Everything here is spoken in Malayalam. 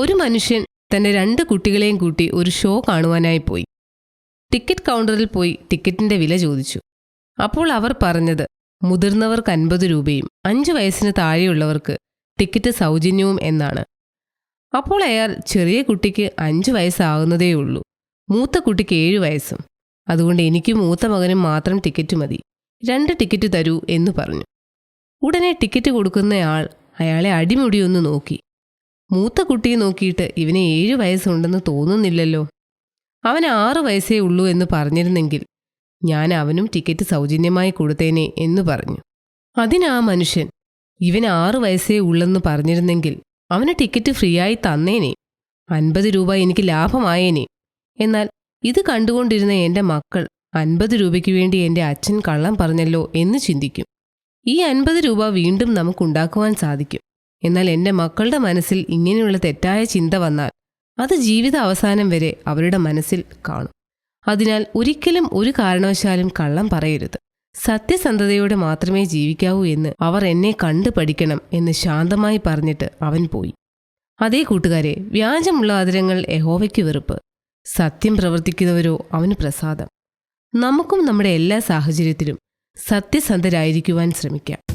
ഒരു മനുഷ്യൻ തന്റെ രണ്ട് കുട്ടികളെയും കൂട്ടി ഒരു ഷോ കാണുവാനായി പോയി. ടിക്കറ്റ് കൗണ്ടറിൽ പോയി ടിക്കറ്റിന്റെ വില ചോദിച്ചു. അപ്പോൾ അവർ പറഞ്ഞത് മുതിർന്നവർക്ക് അൻപത് രൂപയും അഞ്ച് വയസ്സിന് താഴെയുള്ളവർക്ക് ടിക്കറ്റ് സൗജന്യവും എന്നാണ്. അപ്പോൾ അയാൾ ചെറിയ കുട്ടിക്ക് അഞ്ച് വയസ്സാകുന്നതേയുള്ളൂ മൂത്ത കുട്ടിക്ക് ഏഴ് വയസ്സും അതുകൊണ്ട് എനിക്ക് മൂത്ത മകനും മാത്രം ടിക്കറ്റ് മതി രണ്ട് ടിക്കറ്റ് തരൂ എന്ന് പറഞ്ഞു. ഉടനെ ടിക്കറ്റ് കൊടുക്കുന്നയാൾ അയാളെ അടിമുടിയൊന്ന് നോക്കി. മൂത്ത കുട്ടിയെ നോക്കിയിട്ട് ഇവന് ഏഴു വയസ്സുണ്ടെന്ന് തോന്നുന്നില്ലല്ലോ. അവൻ ആറു വയസ്സേ ഉള്ളൂ എന്ന് പറഞ്ഞിരുന്നെങ്കിൽ ഞാൻ അവനും ടിക്കറ്റ് സൗജന്യമായി കൊടുത്തേനെ എന്ന് പറഞ്ഞു. അതിനാ മനുഷ്യൻ ഇവൻ ആറു വയസ്സേ ഉള്ളെന്ന് പറഞ്ഞിരുന്നെങ്കിൽ അവന് ടിക്കറ്റ് ഫ്രീ ആയി തന്നേനെ. അൻപത് രൂപ എനിക്ക് ലാഭമായേനെ. എന്നാൽ ഇത് കണ്ടുകൊണ്ടിരുന്ന എന്റെ മക്കൾ അൻപത് രൂപയ്ക്ക് വേണ്ടി എന്റെ അച്ഛൻ കള്ളം പറഞ്ഞല്ലോ എന്ന് ചിന്തിക്കും. ഈ അൻപത് രൂപ വീണ്ടും നമുക്കുണ്ടാക്കുവാൻ സാധിക്കും. എന്നാൽ എന്റെ മക്കളുടെ മനസ്സിൽ ഇങ്ങനെയുള്ള തെറ്റായ ചിന്ത വന്നാൽ അത് ജീവിത അവസാനം വരെ അവരുടെ മനസ്സിൽ കാണും. അതിനാൽ ഒരിക്കലും ഒരു കാരണവശാലും കള്ളം പറയരുത്. സത്യസന്ധതയോടെ മാത്രമേ ജീവിക്കാവൂ എന്ന് അവർ എന്നെ കണ്ടു പഠിക്കണം എന്ന് ശാന്തമായി പറഞ്ഞിട്ട് അവൻ പോയി. അതേ കൂട്ടുകാരെ വ്യാജമുള്ള ആദരങ്ങൾ യഹോവയ്ക്ക് വെറുപ്പ്. സത്യം പ്രവർത്തിക്കുന്നവരോ അവന് പ്രസാദം. നമുക്കും നമ്മുടെ എല്ലാ സാഹചര്യത്തിലും സത്യസന്ധരായിരിക്കുവാൻ ശ്രമിക്കാം.